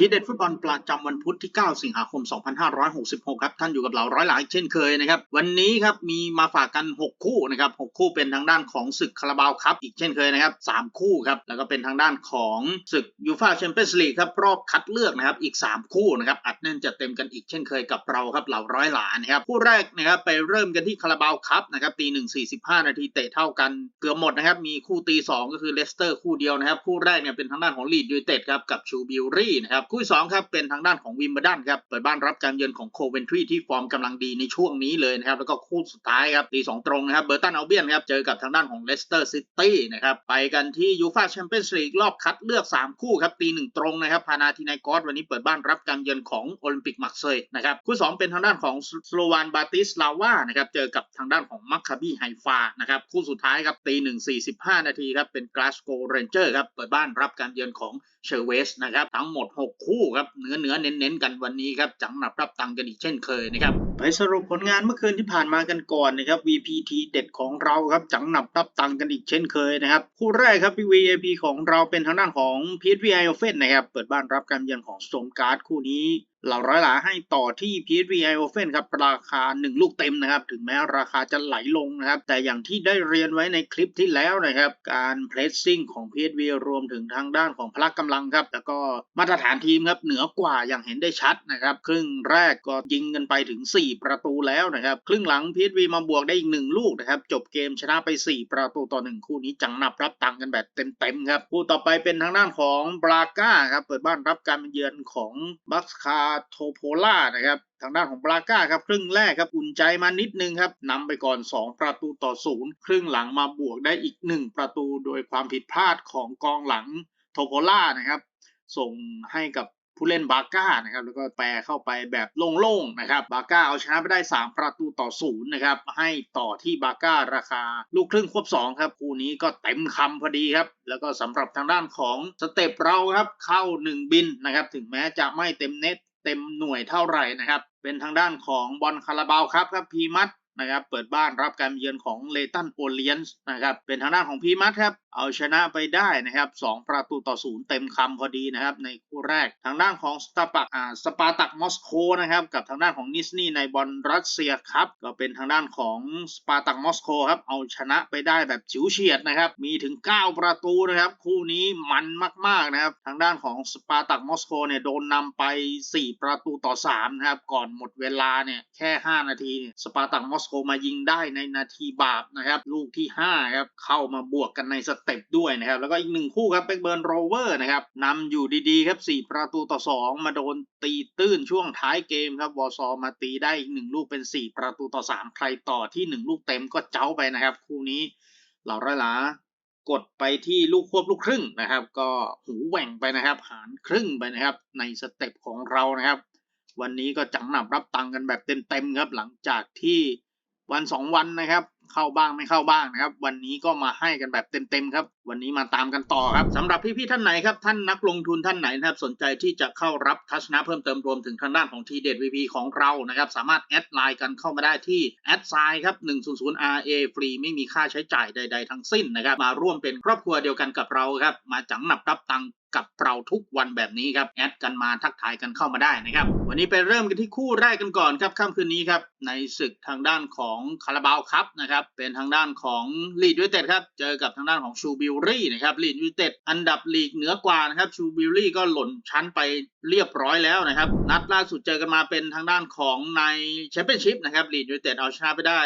ทีเด็ดฟุตบอลประจำวันพุธที่ 9 สิงหาคม 2566 ครับ ท่านอยู่กับเราร้อยหลายเช่นเคยนะครับ วันนี้ครับมีมาฝากกัน 6 คู่นะครับ 6 คู่เป็นทางด้านของศึกคาราบาวครับ อีกเช่นเคยนะครับ 3 คู่ครับ แล้วก็เป็นทางด้านของศึกยูฟ่าแชมเปี้ยนส์ลีกครับ รอบคัดเลือกนะครับ อีก 3 คู่นะครับ อัดแน่นจัดเต็มกันอีกเช่นเคยกับเราครับเหล่าร้อยหลานนะครับ คู่แรกนะครับไปเริ่มกันที่คาราบาวครับนะครับ ตีหนึ่งสี่สิบห้านาทีเตะเท่ากันเกือบหมดนะครับ มีคู่ตีสองก็คือเลสเตอร์คู่เดียวนะครับ คู่แรกเนี่ยเป็นทางด้านของลีดยูไนเต็ดครับกับชูบิลรี่นะครับคู่สองครับเป็นทางด้านของวิมเบลดันครับเปิดบ้านรับการเยือนของโคเวนทรีที่ฟอร์มกำลังดีในช่วงนี้เลยนะครับแล้วก็คู่สุดท้ายครับตีสองตรงนะครับเบอร์ตันเอาเบียนครับเจอกับทางด้านของเลสเตอร์ซิตี้นะครับไปกันที่ยูฟ่าแชมเปี้ยนส์ลีกรอบคัดเลือก 3 คู่ครับตีหนึ่งตรงนะครับพานาทินายกอสวันนี้เปิดบ้านรับการเยือนของโอลิมปิกมักเซยนะครับคู่สองเป็นทางด้านของสโลวานบาติสลาวานะครับเจอกับทางด้านของมัคคาบีไฮฟานะครับคู่สุดท้ายครับตีหนึ่งสี่สิบห้านาทีครับเป็นกลาสโกเรนเจอร์ครับเปิดบ้านรับการเยือนของเชอร์เวสนะครับทั้งหมด 6 คู่ครับเนื้อเนื้อเน้นเน้นๆกันวันนี้ครับจังหนับรับตังกันอีกเช่นเคยนะครับไปสรุปผลงานเมื่อคืนที่ผ่านมากันก่อนนะครับ VPT เด็ดของเราครับจังหนับรับตังกันอีกเช่นเคยนะครับคู่แรกครับ VIP ของเราเป็นทางด้านของ PSV i o f e n นะครับเปิดบ้านรับการเยือนของสมการ์ดคู่นี้ เหล่าร้อยหลาให้ต่อที่ PSV i o f e n ครับราคา 1 ลูกเต็มนะครับ ถึงแม้ราคาจะไหลลงนะครับ แต่อย่างที่ได้เรียนไว้ในคลิปที่แล้วนะครับ การ pressing ของ PSV รวมถึงทางด้านของพละกำลังครับ แล้วก็มาตรฐานทีมครับ เหนือกว่าอย่างเห็นได้ชัดนะครับ ครึ่งแรกก็ยิงกันไปถึง 4 ประตูแล้วนะครับ ครึ่งหลัง PSV มาบวกได้อีก 1 ลูกนะครับ จบเกมชนะไป 4 ประตูต่อ 1 คู่นี้จังนับรับตังกันแบบเต็มๆครับคู่ต่อไปเป็นทางด้านของบราก้าครับเปิดบ้านรับการเยือนของบัคคาโทโพล่านะครับทางด้านของบราก้าครับครึ่งแรกครับอุ่นใจมานิดนึงครับนำไปก่อน 2 ประตูต่อศูนย์ครึ่งหลังมาบวกได้อีก 1 ประตูโดยความผิดพลาดของกองหลังโทโพล่านะครับ ส่งให้กับผู้เล่นบาก้านะครับแล้วก็แปรเข้าไปแบบโล่งๆนะครับบาก้าเอาชนะไปได้ 3 ประตูต่อศูนย์นะครับให้ต่อที่บาก้าราคา ลูกครึ่งควบ2ครับคู่นี้ก็เต็มคำพอดีครับ แล้วก็สำหรับทางด้านของสเต็ปเราครับเข้า 1 บินนะครับถึงแม้จะไม่เต็มเน็ต เต็มหน่วยเท่าไหร่นะครับ เป็นทางด้านของบอลคาราบาวครับครับพีมัตนะครับเปิดบ้านรับการเยือนของเลตันโอเลียนส์นะครับเป็นทางด้านของพีมัตครับเอาชนะไปได้นะครับ 2 ประตูต่อศูนย์เต็มคำพอดีนะครับ ในคู่แรกทางด้านของสตาปักอ่าสปาตักมอสโกนะครับ กับทางด้านของนิสนีในบอลรัสเซียครับก็เป็นทางด้านของสปาตักมอสโกครับเอาชนะไปได้แบบฉิวเฉียดนะครับ มีถึง 9 ประตูนะครับ คู่นี้มันมากๆนะครับ ทางด้านของสปาตักมอสโกเนี่ยโดนนำไป 4 ประตูต่อ3นะครับก่อนหมดเวลาเนี่ยแค่ 5 นาทีเนี่ยสปาตักมอสโกมายิงได้ในนาทีบาปนะครับ ลูกที่5ครับเข้ามาบวกกันในสเต็ปด้วยนะครับแล้วก็อีกหนึ่งคู่ครับเป็นเบิร์นโรเวอร์นะครับนำอยู่ดีๆครับ4ประตูต่อ 2 มาโดนตีตื้นช่วงท้ายเกมครับวอซอมาตีได้อีกหนึ่งลูกเป็น 4 ประตูต่อ 3 ใครต่อที่ 1 ลูกเต็มก็เจ้าไปนะครับ คู่นี้เหล่าไรหลากดไปที่ลูกควบลูกครึ่งนะครับ ก็หูแหว่งไปนะครับ หารครึ่งไปนะครับ ในสเต็ปของเรานะครับ วันนี้ก็จังหนับรับตังกันแบบเต็มๆครับหลังจากที่วันสองวันนะครับ เข้าบ้างไม่เข้าบ้างนะครับ วันนี้ก็มาให้กันแบบเต็มๆครับ วันนี้มาตามกันต่อครับสำหรับพี่ๆท่านไหนครับ ท่านนักลงทุนท่านไหนนะครับ สนใจที่จะเข้ารับทัศนะเพิ่มเติมรวมถึงทางด้านของทีเด็ด VP ของเรานะครับ สามารถแอดไลน์กันเข้ามาได้ที่แอดไซน์ครับ100 RA ฟรีไม่มีค่าใช้จ่ายใด ๆ ทั้งสิ้นนะครับ มาร่วมเป็นครอบครัวเดียวกันกับเราครับ มาจังหนับรับตังกับเราทุกวันแบบนี้ครับ แอดกันมาทักทายกันเข้ามาได้นะครับ วันนี้ไปเริ่มกันที่คู่แรกกันก่อนครับค่ำคืนนี้ครับ ในศึกทางด้านของคาราบาวครับนะครับเป็นทางด้านของลีดยูไนเต็ดครับ เจอกับทางด้านของชูบิลลี่นะครับลีดยูเต็ดอันดับลีกเหนือกว่านะครับชูบิลลี่ก็หล่นชั้นไปเรียบร้อยแล้วนะครับ นัดล่าสุดเจอกันมาเป็นทางด้านของในแชมเปี้ยนชิพนะครับลีดยูเต็ดเอาชนะไปได้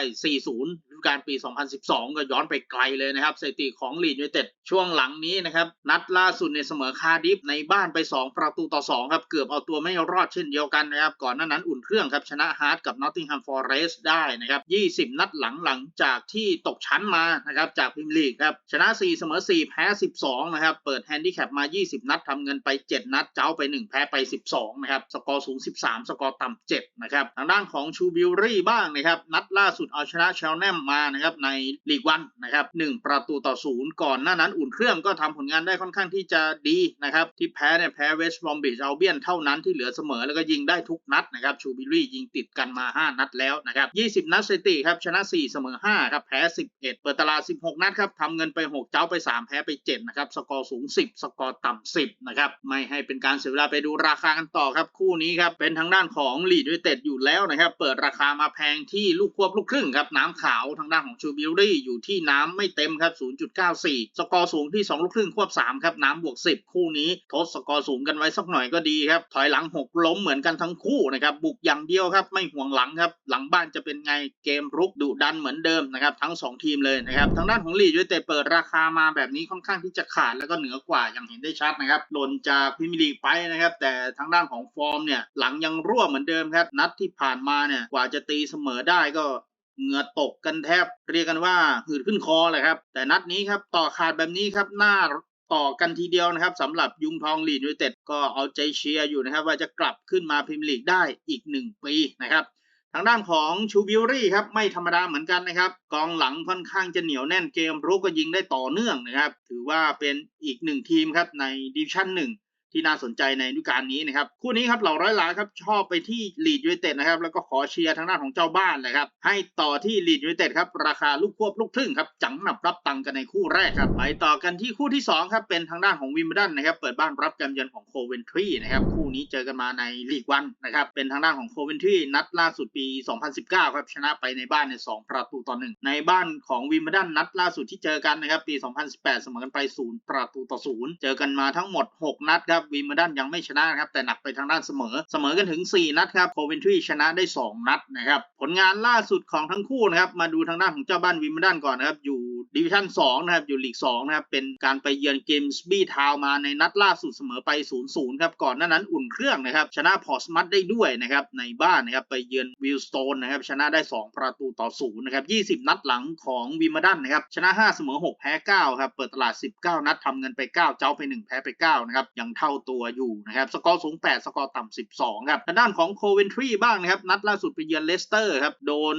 4-0 กาลปี 2012 ก็ย้อนไปไกลเลยนะครับสถิติของลีดยูไนเต็ดช่วงหลังนี้นะครับ นัดล่าสุดในเสมอคาร์ดิฟในบ้านไป 2 ประตูต่อ 2 ครับ เกือบเอาตัวไม่รอดเช่นเดียวกันนะครับ ก่อนหน้านั้นอุ่นเครื่องครับชนะฮาร์ดกับนอตติงแฮมฟอร์เรสได้นะครับ 20 นัดหลังหลังจากที่ตกชั้นมานะครับจากพรีเมียร์ลีกครับชนะ 4 เสมอ 4 แพ้ 12 นะครับ เปิดแฮนดิแคปมา 20 นัดทำเงินไป 7 นัดเจ้าไป 1 แพ้ไป 12 นะครับสกอร์สูง 13 สกอร์ต่ำ7นะครับทางด้านของชูบิลรี่บ้างนะครับนัดล่าสุดเอาชนะเชลแนมมมานะครับในลีกวันนะครับ1ประตูต่อศูนย์ก่อนหน้านั้นอุ่นเครื่องก็ทำผลงานได้ค่อนข้างที่จะดีนะครับที่แพ้เนี่ยแพ้เวสต์บรอมบิชอัลเบียนเท่านั้นที่เหลือเสมอแล้วก็ยิงได้ทุกนัดนะครับชูบิลลี่ยิงติดกันมา 5 นัดแล้วนะครับ 20 นัดสถิติครับชนะ 4 เสมอ 5 ครับแพ้ 11 เปิดตลาด16 นัดครับทำเงินไป 6 เจ้าไป 3 แพ้ไป 7 นะครับ สกอร์สูง 10 สกอร์ต่ำ 10 นะครับ ไม่ให้เป็นการเสียเวลาไปดูราคากันต่อครับ คู่นี้ครับ เป็นทางด้านของลีดด้วยเต็ดอยู่แล้วนะครับ เปิดราคามาแพงที่ลูกควบลูกครึ่งครับ น้ำขาวทางด้านของชูบิลลี่อยู่ที่น้ำไม่เต็มครับ 0.94 สกอร์สูงที่ 2 ลูกครึ่งควบ 3 ครับ น้ำบวก 10 คู่นี้ทดสกอร์สูงกันไว้สักหน่อยก็ดีครับ ถอยหลัง 6 ล้มเหมือนกันทั้งคู่นะครับบุกอย่างเดียวครับ ไม่ห่วงหลังครับ หลังบ้านจะเป็นไงเกมรุกดุดันเหมือนเดิมนะครับทั้ง 2 ทีมเลยนะครับทางด้านของลีดด้วยเต็ดเปิดราคามาแบบนี้ค่อนข้างที่จะขาดแล้วก็เหนือกว่าอย่างเห็นได้ชัดนะครับหล่นจากพรีเมียร์ลีกไปนะครับแต่ทางด้านของฟอร์มเนี่ยหลังยังรั่วเหมือนเดิมครับนัดที่ผ่านมาเนี่ยกว่าจะตีเสมอได้ก็ เหงื่อตกกันแทบ เรียกกันว่าหืดขึ้นคอเลยครับ แต่นัดนี้ครับต่อขาดแบบนี้ครับหน้าต่อกันทีเดียวนะครับสำหรับยุงทองลีดยูเต็ดก็เอาใจเชียร์อยู่นะครับ ว่าจะกลับขึ้นมาพรีเมียร์ลีกได้อีก 1 ปีนะครับทางด้านของชูบิลรี่ครับไม่ธรรมดาเหมือนกันนะครับ กองหลังค่อนข้างจะเหนียวแน่นเกมรุกก็ยิงได้ต่อเนื่องนะครับ ถือว่าเป็นอีกหนึ่งทีมครับในดิวิชั่นหนึ่ง ที่น่าสนใจในฤดูกาลนี้นะครับ คู่นี้ครับเหล่าร้อยล้านครับชอบไปที่ลีดยูไนเต็ดนะครับ แล้วก็ขอเชียร์ทางด้านของเจ้าบ้านเลยครับ ให้ต่อที่ลีดยูไนเต็ดครับ ราคาลูกควบลูกครึ่งครับ จังหนับรับตังกันในคู่แรกครับ ไปต่อกันที่คู่ที่สองครับเป็นทางด้านของวิมเบิลดันนะครับ เปิดบ้านรับการเยือนของโคเวนทรีนะครับ คู่นี้เจอกันมาในลีกวันนะครับ เป็นทางด้านของโคเวนทรีนัดล่าสุดปี 2019 ครับ ชนะไปในบ้านใน 2 ประตูต่อหนึ่งในบ้านของวิมเบิลดันนัดล่าสุดที่เจอกันนะครับ ปี 2018 เสมอกันไป 0 ประตูต่อศูนย์เจอกันมาทั้งหมด 6 นัดครับวิมเบิลดันยังไม่ชนะครับแต่หนักไปทางด้านเสมอ เสมอกันถึง 4 นัดครับโคเวนทรีชนะได้ 2 นัดนะครับผลงานล่าสุดของทั้งคู่นะครับมาดูทางด้านของเจ้าบ้านวิมเบิลดันก่อนนะครับอยู่ดิวิชั่น2นะครับอยู่ลีก2นะครับเป็นการไปเยือนเกมส์บี้ทาวมาในนัดล่าสุดเสมอไป 0-0ครับก่อนหน้านั้นอุ่นเครื่องนะครับชนะพอร์สมัตได้ด้วยนะครับในบ้านนะครับไปเยือนวิลสโตนนะครับชนะได้ 2 ประตูต่อ0นะครับ20 นัดหลังของวิมเบิลดันนะครับชนะ 5 เสมอ 6 แพ้ 9 ครับเปิดตลาด 19 นัดทำเงินไป 9 เจ้าไป 1 แพ้ไป9นะครับยังเท่าตัวอยู่นะครับสกอร์สูง 8 สกอร์ต่ำ12 ครับด้านของโคเวนทรีบ้างนะครับ นัดล่าสุดไปเยือนเลสเตอร์ครับ โดน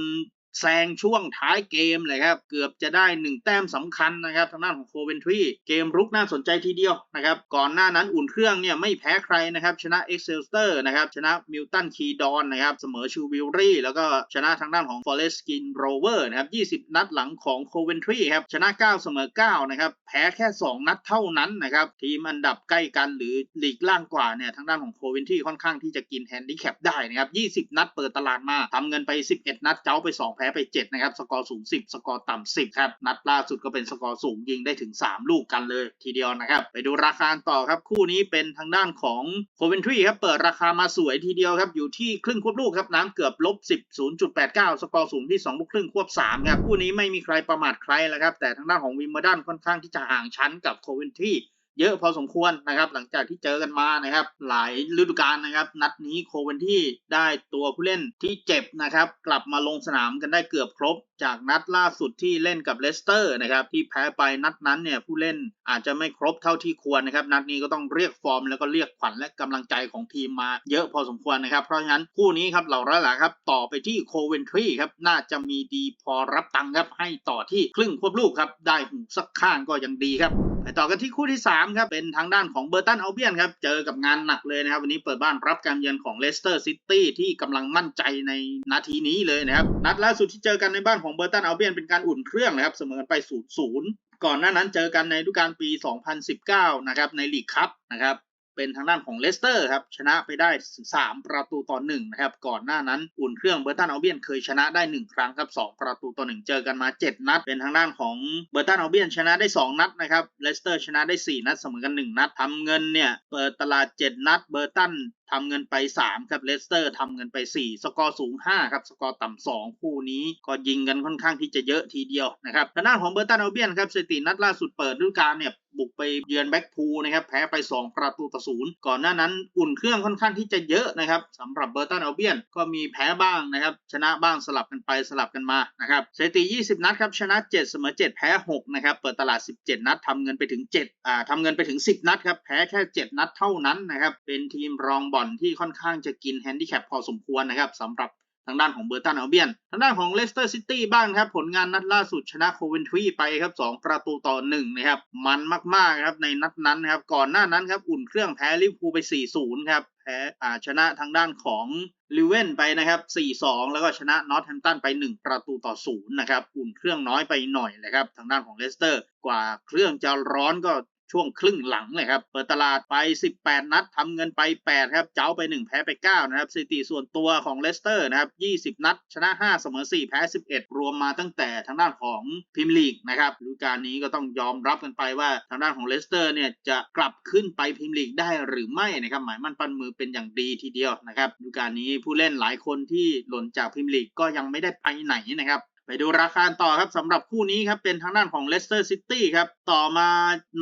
แซงช่วงท้ายเกมเลยครับ เกือบจะได้ 1 แต้มสำคัญนะครับทางด้านของโคเวนทรีเกมรุกน่าสนใจทีเดียวนะครับ ก่อนหน้านั้นอุ่นเครื่องเนี่ยไม่แพ้ใครนะครับ ชนะเอ็กเซลสเตอร์นะครับ ชนะมิลตันคีดอนนะครับ เสมอชูวิลรี่ แล้วก็ชนะทางด้านของฟอเรสกินโรเวอร์นะครับ 20 นัดหลังของโคเวนทรีครับ ชนะ 9 เสมอ 9 นะครับ แพ้แค่ 2 นัดเท่านั้นนะครับ ทีมอันดับใกล้กันหรือลีกล่างกว่าเนี่ยทางด้านของโคเวนทรีค่อนข้างที่จะกินแฮนดิแคปได้นะครับ 20 นัดเปิดตลาดมาทำเงินไป 11 นัดเจ้าไป2แพไป 7 นะครับ สกอร์สูง 10 สกอร์ต่ำ10 ครับ นัดล่าสุดก็เป็นสกอร์สูงยิงได้ถึง 3 ลูกกันเลยทีเดียวนะครับ ไปดูราคาต่อครับ คู่นี้เป็นทางด้านของโคเวนทรีครับ เปิดราคามาสวยทีเดียวครับ อยู่ที่ครึ่งควบลูกครับ น้ำเกือบลบ 10 0.89 สกอร์สูงที่ 2 ลูกครึ่งควบ 3 ครับ คู่นี้ไม่มีใครประมาทใครแล้วครับ แต่ทางด้านของวิมเบอร์ดันค่อนข้างที่จะห่างชั้นกับโคเวนทรี เยอะพอสมควรนะครับ หลังจากที่เจอกันมานะครับ หลายฤดูกาลนะครับ นัดนี้โคเวนที่ได้ตัวผู้เล่นที่เจ็บนะครับ กลับมาลงสนามกันได้เกือบครบ จากนัดล่าสุดที่เล่นกับเลสเตอร์นะครับที่แพ้ไปนัดนั้นเนี่ยผู้เล่นอาจจะไม่ครบเท่าที่ควรนะครับ นัดนี้ก็ต้องเรียกฟอร์ม แล้วก็เรียกขวัญและกำลังใจของทีมมาเยอะพอสมควรนะครับ เพราะฉะนั้นคู่นี้ครับเหล่าระหลาครับต่อไปที่โคเวนทรีครับน่าจะมีดีพอรับตังค์ครับให้ต่อที่ครึ่งควบลูกครับได้หูสักข้างก็ยังดีครับไปต่อกันที่คู่ที่3ครับเป็นทางด้านของเบอร์ตันเอาเบียนครับเจอกับงานหนักเลยนะครับ วันนี้เปิดบ้านรับการเยือนของเลสเตอร์ซิตี้ที่กำลังมั่นใจในนาทีนี้เลยนะครับ นัดล่าสุดที่เจอกันในบ้านของเบอร์ตันเอาเบียนเป็นการอุ่นเครื่องนะครับเสมอกันไป 0-0 ก่อนหน้านั้นเจอกันในฤดูกาลปี 2019 นะครับในลีกคัพนะครับ เป็นทางด้านของเลสเตอร์ครับชนะไปได้ถึง3ประตูต่อ1นะครับก่อนหน้านั้นอุ่นเครื่องเบอร์ตันอัลเบียนเคยชนะได้ 1 ครั้งครับ2ประตูต่อ1เจอกันมา 7 นัด เป็นทางด้านของเบอร์ตันอัลเบียนชนะได้ 2 นัดนะครับเลสเตอร์ชนะได้ 4 นัดเสมอกัน 1 นัดทำเงินเนี่ยเปิดตลาด 7 นัดเบอร์ตันทำเงินไป 3 ครับเลสเตอร์ทำเงินไป 4 สกอร์สูง 5 ครับ สกอร์ต่ำ2คู่นี้ก็ยิงกันค่อนข้างที่จะเยอะทีเดียวนะครับทางด้านของเบอร์ตันอัลเบียนครับสถิตินัดล่าสุดเปิดฤดูกาลเนี่ยบุกไปเยือนแบ็กพูลนะครับแพ้ไป 2 ประตูต่อศูนย์ก่อนหน้านั้นอุ่นเครื่องค่อนข้างที่จะเยอะนะครับสำหรับเบอร์ตันอัลเบียนก็มีแพ้บ้างนะครับชนะบ้างสลับกันไปสลับกันมานะครับสถิติ 20 นัดครับชนะ 7 เสมอ 7 แพ้ 6 นะครับเปิดตลาด 17 นัดทำเงินไปถึง7อ่าทำเงินไปถึง 10 นัดครับแพ้แค่ 7 นัดเท่านั้นนะครับเป็นทีมรองบอลที่ค่อนข้างจะกินแฮนดิแคปพอสมควรนะครับสำหรับทางด้านของเบอร์ตันเอัลเบียน ทางด้านของเลสเตอร์ซิตี้บ้างครับ ผลงานนัดล่าสุดชนะโคเวนทรีไปครับ 2 ประตูต่อ 1 นะครับ มันมากๆครับในนัดนั้นครับ ก่อนหน้านั้นครับ อุ่นเครื่องแพ้ลิเวอร์พูลไป 4-0 ครับ แพ้อาชนะทางด้านของลิเวนไปนะครับ 4-2 แล้วก็ชนะนอตแฮมตันไป 1 ประตูต่อ 0 นะครับ อุ่นเครื่องน้อยไปหน่อยเลยครับ ทางด้านของเลสเตอร์ กว่าเครื่องจะร้อนก็ ช่วงครึ่งหลังเลยครับ เปิดตลาดไป 18 นัดทำเงินไป 8 ครับ เจ้าไป 1 แพ้ไป 9 นะครับสถิติส่วนตัวของเลสเตอร์นะครับ 20 นัด ชนะ 5 เสมอ 4 แพ้ 11 รวมมาตั้งแต่ทางด้านของพรีเมียร์ลีกนะครับฤดูกาลนี้ก็ต้องยอมรับกันไปว่าทางด้านของเลสเตอร์เนี่ยจะกลับขึ้นไปพรีเมียร์ลีกได้หรือไม่นะครับ หมายมั่นปั้นมือเป็นอย่างดีทีเดียวนะครับฤดูกาลนี้ผู้เล่นหลายคนที่หล่นจากพรีเมียร์ลีกก็ยังไม่ได้ไปไหนนะครับ ไปดูราคาต่อครับสำหรับคู่นี้ครับเป็นทางด้านของเลสเตอร์ซิตี้ครับต่อมา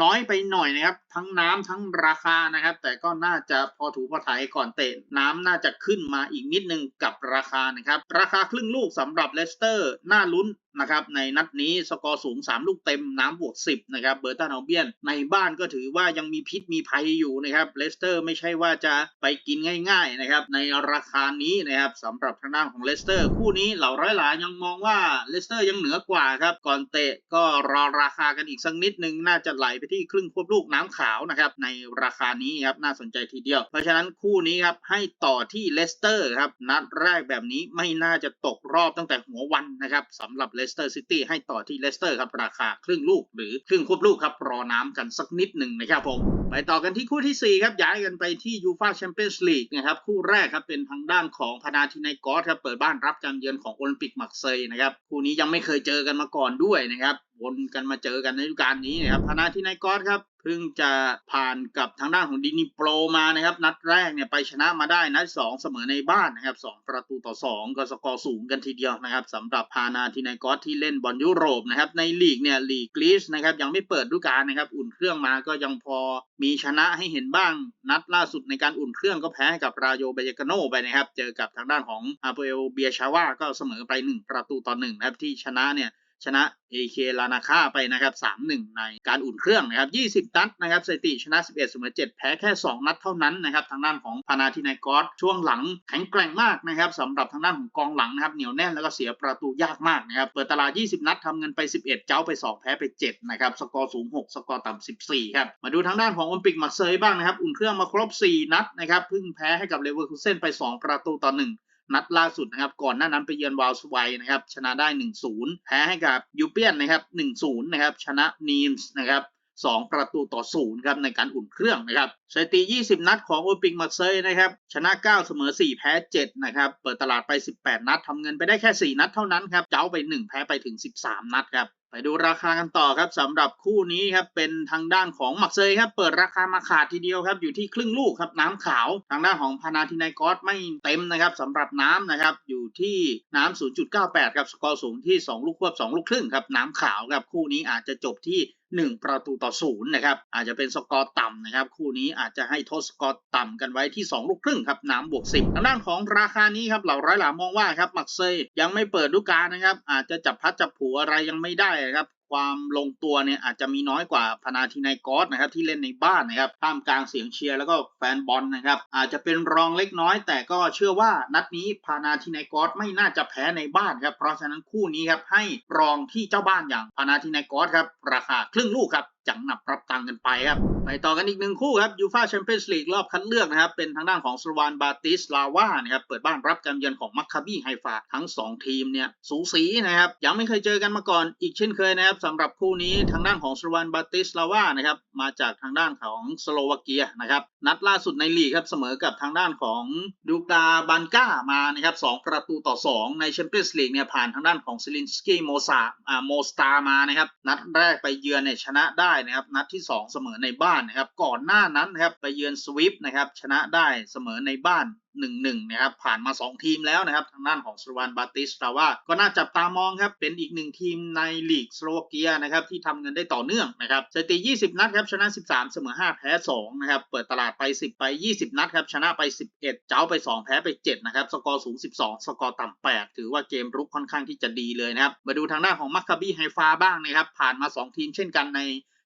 น้อยไปหน่อยนะครับ ทั้งน้ำทั้งราคานะครับ แต่ก็น่าจะพอถูพอไถก่อนเตะน้ำน่าจะขึ้นมาอีกนิดนึงกับราคานะครับ ราคาครึ่งลูกสำหรับเลสเตอร์น่าลุ้นนะครับในนัดนี้สกอร์สูง 3 ลูกเต็มน้ำบวก 10นะครับเบอร์ตันอัลเบียน ในบ้านก็ถือว่ายังมีพิษมีภัยอยู่นะครับเลสเตอร์ไม่ใช่ว่าจะไปกินง่าย ๆนะครับ ในราคานี้นะครับสำหรับทางด้านของเลสเตอร์คู่นี้เหล่าร้อยหลายังมองว่าเลสเตอร์ยังเหนือกว่าครับ ก่อนเตะก็รอราคากันอีกสักนิดนึง น่าจะไหลไปที่ครึ่งควบลูกน้ำขาวนะครับ ในราคานี้ครับ น่าสนใจทีเดียว เพราะฉะนั้นคู่นี้ครับ ให้ต่อที่เลสเตอร์ครับ นัดแรกแบบนี้ไม่น่าจะตกรอบตั้งแต่หัววันนะครับสำหรับเลสเตอร์ซิตี้ให้ต่อที่เลสเตอร์ครับ ราคาครึ่งลูกหรือครึ่งควบลูกครับรอน้ำกันสักนิดหนึ่งนะครับผมไปต่อกันที่คู่ทีสี่ 4 ครับ ย้ายกันไปที่ยูฟาแชมเปี้ยนส์ลีกนะครับ คู่แรกครับ เป็นทางด้านของพนาทินายกอสครับ เปิดบ้านรับการเยือนของโอลิมปิกมักเซยนะครับ คู่นี้ยังไม่เคยเจอกันมาก่อนด้วยนะครับ วนกันมาเจอกันในฤดูกาลนี้นะครับพนาทินายกอสครับเพิ่งจะผ่านกับทางด้านของดินิโปรมานะครับ นัดแรกเนี่ยไปชนะมาได้นัดสองเสมอในบ้านนะครับสองประตูต่อ 2 ก็สกอร์สูงกันทีเดียวนะครับสำหรับพานาทินายกอสที่เล่นบอลยุโรปนะครับในลีกเนี่ยลีกกรีซนะครับยังไม่เปิดฤดูกาลนะครับอุ่นเครื่องมาก็ยังพอมีชนะให้เห็นบ้าง นัดล่าสุดในการอุ่นเครื่องก็แพ้ให้กับราโยเบยกาโนไปนะครับเจอกับทางด้านของอาเปเอลเบียชาวาก็เสมอไป 1 ประตูต่อ1นะครับที่ชนะเนี่ย ชนะ AK ลานาค่าไปนะครับ3-1 ในการอุ่นเครื่องนะครับ20 นัดนะครับสถิติชนะ 11เสมอ7แพ้แค่ 2 นัดเท่านั้นนะครับทางด้านของพานาทินายกอสช่วงหลังแข็งแกร่งมากนะครับสำหรับทางด้านของกองหลังนะครับเหนียวแน่นแล้วก็เสียประตูยากมากนะครับเปิดตลาด 20 นัดทำเงินไป 11 เจ้าไป 2 แพ้ไป7นะครับสกอร์สูง 6 สกอร์ต่ำ14ครับมาดูทางด้านของโอลิมปิกมาร์เซย์บ้างนะครับอุ่นเครื่องมาครบ 4 นัดนะครับเพิ่งแพ้ให้กับเลเวอร์คูเซนไป 2 ประตูต่อ1 นัดล่าสุดนะครับ ก่อนหน้านั้นไปเยือนวาลสไวนะครับ ชนะได้ 1-0 แพ้ให้กับยูเปียนนะครับ 1-0 นะครับ ชนะนีมส์นะครับ2 ประตูต่อ 0 ครับ ในการอุ่นเครื่องนะครับ สถิติ 20 นัดของโอลิมปิกมาเซย์นะครับ ชนะ 9 เสมอ 4 แพ้ 7 นะครับ เปิดตลาดไป 18 นัดทำเงินไปได้แค่ 4 นัดเท่านั้นครับเจ้าไป 1 แพ้ไปถึง 13 นัดครับ ไปดูราคากันต่อครับสำหรับคู่นี้ครับ เป็นทางด้านของมักเซย์ครับ เปิดราคามาขาดทีเดียวครับ อยู่ที่ครึ่งลูกครับ น้ำขาว ทางด้านของพานาทินายกอสไม่เต็มนะครับสำหรับน้ำนะครับ อยู่ที่น้ำ0.98ครับ สกอร์สูงที่ 2 ลูกควบ 2 ลูกครึ่งครับ น้ำขาวครับ คู่นี้อาจจะจบที่ 1 ประตูต่อศูนย์นะครับ อาจจะเป็นสกอร์ต่ำนะครับ คู่นี้อาจจะให้โทษสกอร์ต่ำกันไว้ที่ 2 ลูกครึ่งครับน้ำบวก 10 ทางด้านของราคานี้ครับเหล่าร้อยหลามองว่าครับมักเซย์ยังไม่เปิดดูการนะครับอาจจะจับพัดจับผูอะไรยังไม่ได้ครับ ความลงตัวเนี่ยอาจจะมีน้อยกว่าพนาทินายกอสนะครับที่เล่นในบ้านนะครับท่ามกลางเสียงเชียร์แล้วก็แฟนบอลนะครับอาจจะเป็นรองเล็กน้อย แต่ก็เชื่อว่านัดนี้พานาทินายกอสไม่น่าจะแพ้ในบ้านครับเพราะฉะนั้นคู่นี้ครับให้รองที่เจ้าบ้านอย่างพานาทินายกอสครับราคาครึ่งลูกครับจังหนับรับตังกันไปครับ ไปต่อกันอีกหนึ่งคู่ครับยูฟาแชมเปี้ยนส์ลีกรอบคัดเลือกนะครับ เป็นทางด้านของสวานบาติสลาวานะครับ เปิดบ้านรับการเยือนของมัคคาบีไฮฟาทั้ง 2 ทีมเนี่ย สูสีนะครับ ยังไม่เคยเจอกันมาก่อนอีกเช่นเคยนะครับสำหรับคู่นี้ทางด้านของสวานบาติสลาวานะครับมาจากทางด้านของสโลวาเกียนะครับนัดล่าสุดในลีกครับเสมอกับทางด้านของดูกาบันก้ามานะครับสองประตูต่อ 2 ในแชมเปี้ยนส์ลีกเนี่ยผ่านทางด้านของซิลินสกี้โมซาอ่าโมสตามานะครับนัดแรกไปเยือนเนี่ยชนะได้นะครับนัดที่ 2 เสมอในบ้านนะครับก่อนหน้านั้นนะครับไปเยือนสวิฟนะครับชนะได้เสมอในบ้าน 1-1นะครับผ่านมา 2 ทีมแล้วนะครับทางด้านของสวานบาติสตาว่าก็น่าจับตามองครับเป็นอีกหนึ่งทีมในลีกสโลวาเกียนะครับที่ทำเงินได้ต่อเนื่องนะครับสถิติ 20 นัดครับชนะ 13 เสมอ 5 แพ้ 2 นะครับเปิดตลาดไป 10 ไป 20 นัดครับชนะไป 11 เจ้าไป 2 แพ้ไป 7 นะครับสกอร์สูง 12 สกอร์ต่ำ 8 ถือว่าเกมรุกค่อนข้างที่จะดีเลยนะครับมาดูทางด้านของมัคคาบีไฮฟาบ้างนะครับผ่านมา 2 ทีมเช่นกันใน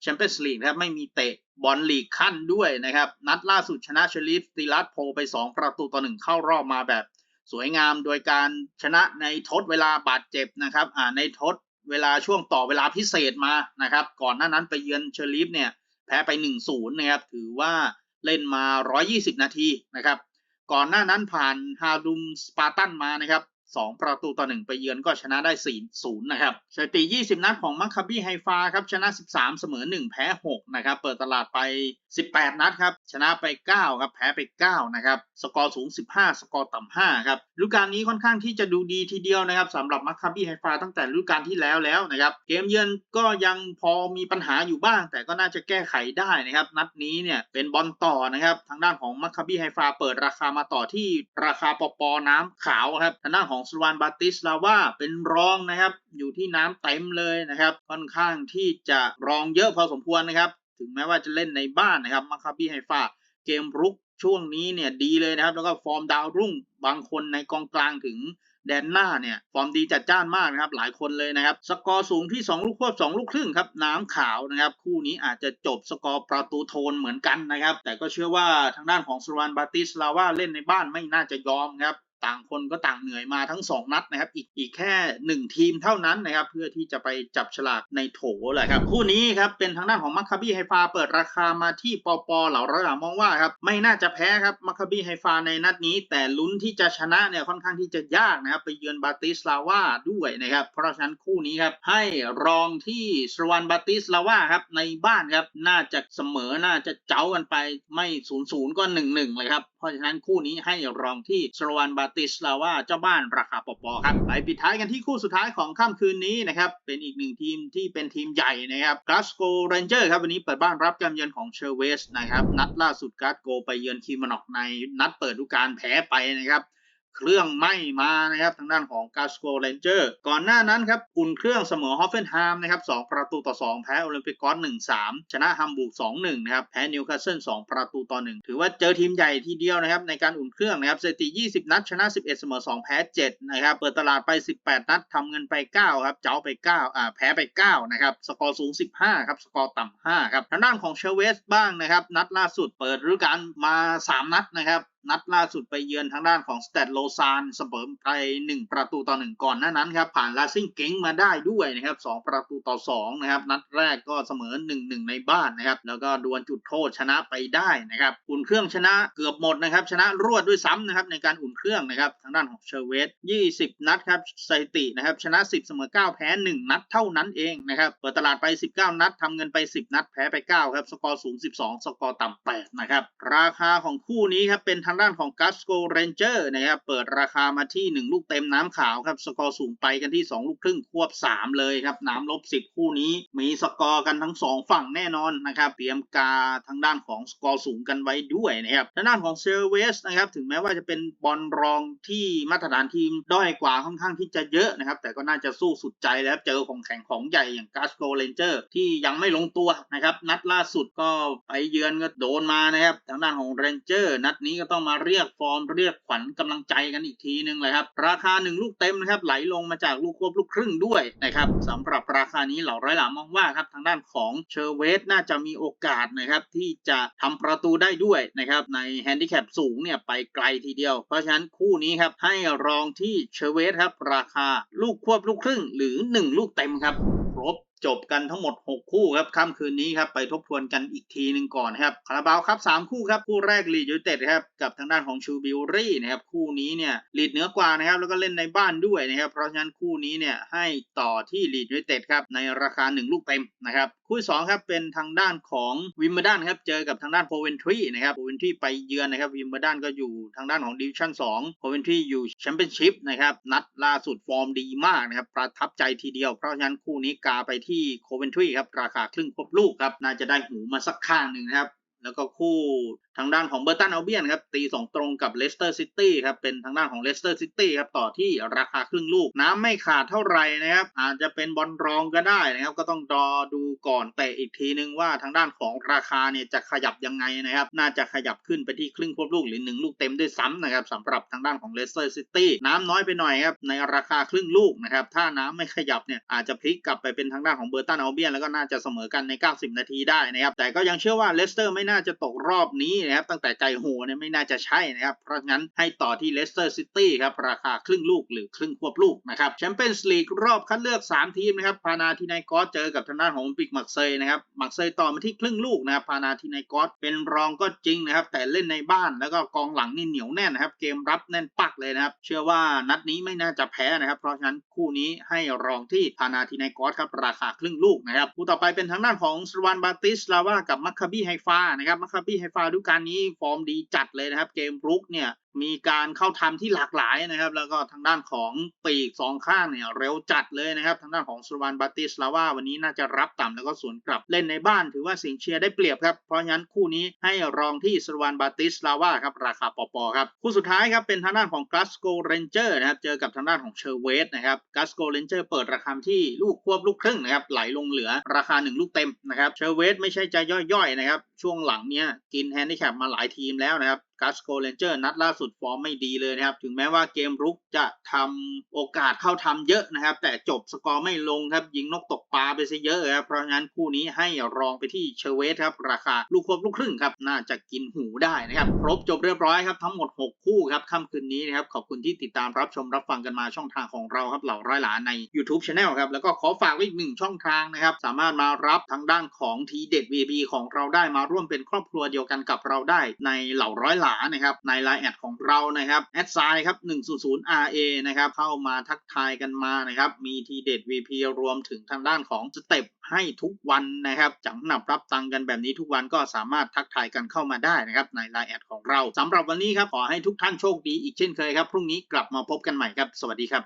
ชมเปี้ยนส์ลีกนะครับไม่มีเตะบอลลีกขั้นด้วยนะครับ นัดล่าสุดชนะเชลิฟตีลัสโพไป 2 ประตูต่อ1เข้ารอบมาแบบสวยงามโดยการชนะในทดเวลาบาดเจ็บนะครับอ่าในทดเวลาช่วงต่อเวลาพิเศษมานะครับ ก่อนหน้านั้นไปเยือนเชอริฟเนี่ยแพ้ไป 1-0 นะครับ ถือว่าเล่นมา 120 นาทีนะครับ ก่อนหน้านั้นผ่านฮารุมสปาร์ตันมานะครับ 2 ประตูต่อ 1 ไปเยือนก็ชนะได้ 4-0 นะครับสถิติ 20 นัดของมัคคาบี้ไฮฟาครับชนะ 13 เสมอ 1 แพ้ 6 นะครับ เปิดตลาดไป 18 นัดครับ ชนะไป 9 ครับ แพ้ไป 9 นะครับ สกอร์สูง 15 สกอร์ต่ำ 5 ครับฤดูกาลนี้ค่อนข้างที่จะดูดีทีเดียวนะครับสำหรับมัคคาบี้ไฮฟาตั้งแต่ฤดูกาลที่แล้วแล้วนะครับ เกมเยือนก็ยังพอมีปัญหาอยู่บ้าง แต่ก็น่าจะแก้ไขได้นะครับ นัดนี้เนี่ยเป็นบอลต่อนะครับ ทางด้านของมัคคาบี้ไฮฟาเปิดราคามาต่อที่ราคาปปน้ำขาวครับ ทางด้านของสวานบาติสลาว่าเป็นรองนะครับ อยู่ที่น้ำเต็มเลยนะครับ ค่อนข้างที่จะรองเยอะพอสมควรนะครับ ถึงแม้ว่าจะเล่นในบ้านนะครับมัคาบีไฮฟาเกมรุกช่วงนี้เนี่ยดีเลยนะครับ แล้วก็ฟอร์มดาวรุ่งบางคนในกองกลางถึงแดนหน้าเนี่ยฟอร์มดีจัดจ้านมากนะครับ หลายคนเลยนะครับ สกอร์สูงที่ 2 ลูกควบ2ลูกครึ่งครับน้ำขาวนะครับ คู่นี้อาจจะจบสกอร์ประตูโทนเหมือนกันนะครับ แต่ก็เชื่อว่าทางด้านของสวานบาติสลาว่าเล่นในบ้านไม่น่าจะยอมครับ ต่างคนก็ต่างเหนื่อยมาทั้ง 2 นัดนะครับ อีกอีกแค่ 1 ทีมเท่านั้นนะครับ เพื่อที่จะไปจับฉลากในโถแหละครับ คู่นี้ครับเป็นทางด้านของมัคคาบีไฮฟาเปิดราคามาที่ปปเหล่าร้อยหลามองว่าครับไม่น่าจะแพ้ครับมัคคาบีไฮฟาในนัดนี้ แต่ลุ้นที่จะชนะเนี่ยค่อนข้างที่จะยากนะครับไปเยือนบาติสลาวาด้วยนะครับเพราะฉะนั้นคู่นี้ครับให้รองที่สวานบาติสลาวาครับในบ้านครับน่าจะเสมอน่าจะเจ้ากันไปไม่ศูนย์ศูนย์ก็หนึ่งหนึ่งเลยครับเพราะฉะนั้นคู่นี้ให้รองที่สวานบาติสลาวาเจ้าบ้านราคาปปครับไปปิดท้ายกันที่คู่สุดท้ายของค่ำคืนนี้นะครับเป็นอีกหนึ่งทีมที่เป็นทีมใหญ่นะครับกาสโกเรนเจอร์ครับวันนี้เปิดบ้านรับการเยือนของเชอร์เวสนะครับนัดล่าสุดกาสโกไปเยือนคีมานอกในนัดเปิดฤดูกาลแพ้ไปนะครับ เครื่องไหม้มานะครับทางด้านของกาสโกเรนเจอร์ก่อนหน้านั้นครับอุ่นเครื่องเสมอฮอฟเฟนไฮม์นะครับ2ประตูต่อ 2 แพ้โอลิมปิกกอส1-3ชนะฮัมบูร์ก2-1นะครับแพ้นิวคาสเซิล2ประตูต่อ1ถือว่าเจอทีมใหญ่ทีเดียวนะครับในการอุ่นเครื่องนะครับสถิติ 20 นัดชนะ 11 เสมอ 2 แพ้ 7 นะครับ เปิดตลาดไป 18 นัดทำเงินไป 9 ครับ เจ้าไป 9 อ่า แพ้ไป 9 นะครับ สกอร์สูง 15 ครับ สกอร์ต่ำ5ครับ ทางด้านของเชเวสบ้างนะครับ นัดล่าสุดเปิดฤดูกาลมา 3 นัดนะครับ นัดล่าสุดไปเยือนทางด้านของสเตดโลซานเสมอไป 1 ประตูต่อ 1 ก่อนหน้านั้นครับ ผ่านลาซิ่งเก้งมาได้ด้วยนะครับ 2 ประตูต่อ 2 นะครับ นัดแรกก็เสมอ 1-1 ในบ้านนะครับ แล้วก็ดวลจุดโทษชนะไปได้นะครับ อุ่นเครื่องชนะเกือบหมดนะครับ ชนะรวดด้วยซ้ำนะครับในการอุ่นเครื่องนะครับ ทางด้านของเชอร์เวส20 นัดครับสถิตินะครับชนะ 10 เสมอ 9 แพ้ 1 นัดเท่านั้นเองนะครับ เปิดตลาดไป 19 นัดทำเงินไป 10 นัดแพ้ไป 9 ครับ สกอร์สูง 12 สกอร์ต่ำ8นะครับ ราคาของคู่นี้ครับเป็นทางด้านของกัสโกเรนเจอร์นะครับเปิดราคามาที่ 1 ลูกเต็มน้ำขาวครับสกอร์สูงไปกันที่ 2 ลูกครึ่งควบ 3 เลยครับน้ำลบ 10 คู่นี้ มีสกอร์กันทั้ง 2 ฝั่งแน่นอนนะครับเตรียมกาทางด้านของสกอร์สูงกันไว้ด้วยนะครับทางด้านของเซอร์เวสนะครับถึงแม้ว่าจะเป็นบอลรองที่มาตรฐานทีมด้อยกว่าค่อนข้างที่จะเยอะนะครับแต่ก็น่าจะสู้สุดใจแล้วเจอของแข่งของใหญ่อย่างกัสโกเรนเจอร์ที่ยังไม่ลงตัวนะครับนัดล่าสุดก็ไปเยือนก็โดนมานะครับทางด้านของเรนเจอร์นัดนี้ก็ต้องมาเรียกฟอร์มเรียกขวัญกำลังใจกันอีกทีนึงเลยครับ ราคา 1 ลูกเต็มนะครับไหลลงมาจากลูกควบลูกครึ่งด้วยนะครับสำหรับราคานี้เหล่าร้อยหลามมองว่าครับทางด้านของเชอร์เวสน่าจะมีโอกาสนะครับที่จะทำประตูได้ด้วยนะครับในแฮนดิแคปสูงเนี่ยไปไกลทีเดียว เพราะฉะนั้นคู่นี้ครับให้รองที่เชอร์เวสครับราคาลูกควบลูกครึ่ง หรือ 1 ลูกเต็มครับ จบกันทั้งหมด 6 คู่ครับค่ำคืนนี้ครับไปทบทวนกันอีกทีหนึ่งก่อนครับคาราบาวครับ3คู่ครับคู่แรกลีดยูเต็ดครับกับทางด้านของชูบิลรี่นะครับคู่นี้เนี่ยลีดเหนือกว่านะครับแล้วก็เล่นในบ้านด้วยนะครับเพราะฉะนั้นคู่นี้เนี่ยให้ต่อที่ลีดยูเต็ดครับในราคา 1 ลูกเต็มนะครับคู่สองครับเป็นทางด้านของวิมเบอร์ดันครับเจอกับทางด้านโพเวนทรีนะครับโพเวนทรีไปเยือนนะครับวิมเบอร์ดันก็อยู่ทางด้านของดิวิชั่น2โพเวนทรีอยู่แชมเปี้ยนชิพนะครับนัดล่าสุดฟอร์มดีมากนะครับประทับใจทีเดียว เพราะฉะนั้นคู่นี้กาไปที่โคเวนทรีครับราคาครึ่งควบลูกครับน่าจะได้หูมาสักข้างหนึ่งนะครับ แล้วก็คู่ทางด้านของเบอร์ตันอัลเบียนครับตีสองตรงกับเลสเตอร์ซิตี้ครับเป็นทางด้านของเลสเตอร์ซิตี้ครับต่อที่ราคาครึ่งลูก น้ำไม่ขาดเท่าไหร่นะครับอาจจะเป็นบอลรองก็ได้นะครับก็ต้องรอดูก่อนแต่อีกทีนึงว่าทางด้านของราคาเนี่ยจะขยับยังไงนะครับน่าจะขยับขึ้นไปที่ครึ่งควบลูกหรือหนึ่งลูกเต็มด้วยซ้ำนะครับสำหรับทางด้านของเลสเตอร์ซิตี้น้ำน้อยไปหน่อยครับในราคาครึ่งลูกนะครับถ้าน้ำไม่ขยับเนี่ยอาจจะพลิกกลับไปเป็นทางด้านของเบอร์ตันอัลเบียนแล้วก็น่าจะเสมอกันใน 90 นาทีได้นะครับแต่ก็ยังเชื่อว่าเลสเตอร์ไม่น่าาจะตกรอบนี้นะครับ ตั้งแต่ไก่โหเนี่ยไม่น่าจะใช่นะครับ เพราะงั้นให้ต่อที่เลสเตอร์ซิตี้ครับ ราคาครึ่งลูกหรือครึ่งควบลูกนะครับแชมเปี้ยนส์ลีกรอบคัดเลือก 3 ทีมนะครับ พานาทินายกอสเจอกับทางด้านของปิกมักเซยนะครับ มักเซยต่อมาที่ครึ่งลูกนะครับ พานาทินายกอสเป็นรองก็จริงนะครับ แต่เล่นในบ้านแล้วก็กองหลังนี่เหนียวแน่นนะครับ เกมรับแน่นปักเลยนะครับ เชื่อว่านัดนี้ไม่น่าจะแพ้นะครับ เพราะฉะนั้นคู่นี้ให้รองที่พานาทินายกอสครับ ราคาครึ่งลูกนะครับ คู่ต่อไปเป็นทางด้านของสวานบาติสลาว่ากับมัคคาบีไฮฟานะครับมัคคาบีไฮฟาดูการนี้ฟอร์มดีจัดเลยนะครับ เกมรุกเนี่ย มีการเข้าทำที่หลากหลายนะครับ แล้วก็ทางด้านของปีกสองข้างเนี่ยเร็วจัดเลยนะครับ ทางด้านของสุวานบาติสลาว่าวันนี้น่าจะรับต่ำแล้วก็สวนกลับเล่นในบ้าน ถือว่าสียงเชียได้เปรียบครับ เพราะฉะนั้นคู่นี้ให้รองที่สุวานบาติสลาว่าครับราคาปอปอครับคู่สุดท้ายครับเป็นทางด้านของก l สโกเรนเจอร์นะครับเจอกับทางด้านของเชอร์เวสนะครับก l สโกเรนเจอร์เปิดราคาที่ลูกควบลูกครึ่งนะครับไหลลงเหลือราคา 1 ลูกเต็มนะครับเชอร์เวสไม่ใช่จะย่อยๆนะครับช่วงหลังเนี้ยกินแฮนดิแคปมาหลายทีมแล้วนะครับ กัสโกเลนเจอร์นัดล่าสุดฟอร์มไม่ดีเลยนะครับ ถึงแม้ว่าเกมรุกจะทำโอกาสเข้าทำเยอะนะครับ แต่จบสกอร์ไม่ลงครับ ยิงนกตกปลาไปซะเยอะครับ เพราะงั้นคู่นี้ให้รองไปที่เชเวสครับ ราคาลูกควบลูกครึ่งครับ น่าจะกินหูได้นะครับ ครบจบเรียบร้อยครับทั้งหมด 6 คู่ครับค่ำคืนนี้นะครับ ขอบคุณที่ติดตามรับชมรับฟังกันมาช่องทางของเราครับเหล่าร้อยหลานใน YouTube Channel ครับแล้วก็ขอฝากไว้อีกหนึ่งช่องทางนะครับสามารถมารับทางด้านของทีเด็ด VB ของเราได้มาร่วมเป็นครอบครัวเดียวกันกับเราได้ในเหล่าร้อยหลานะครับในไลน์แอดของเรานะครับแอดไซน์ครับ100 RA นะครับเข้ามาทักทายกันมานะครับมีทีเด็ด VP รวมถึงทางด้านของสเต็ปให้ทุกวันนะครับจังหนับรับตังกันแบบนี้ทุกวันก็สามารถทักทายกันเข้ามาได้นะครับในไลน์แอดของเราสำหรับวันนี้ครับขอให้ทุกท่านโชคดีอีกเช่นเคยครับ พรุ่งนี้กลับมาพบกันใหม่ครับ สวัสดีครับ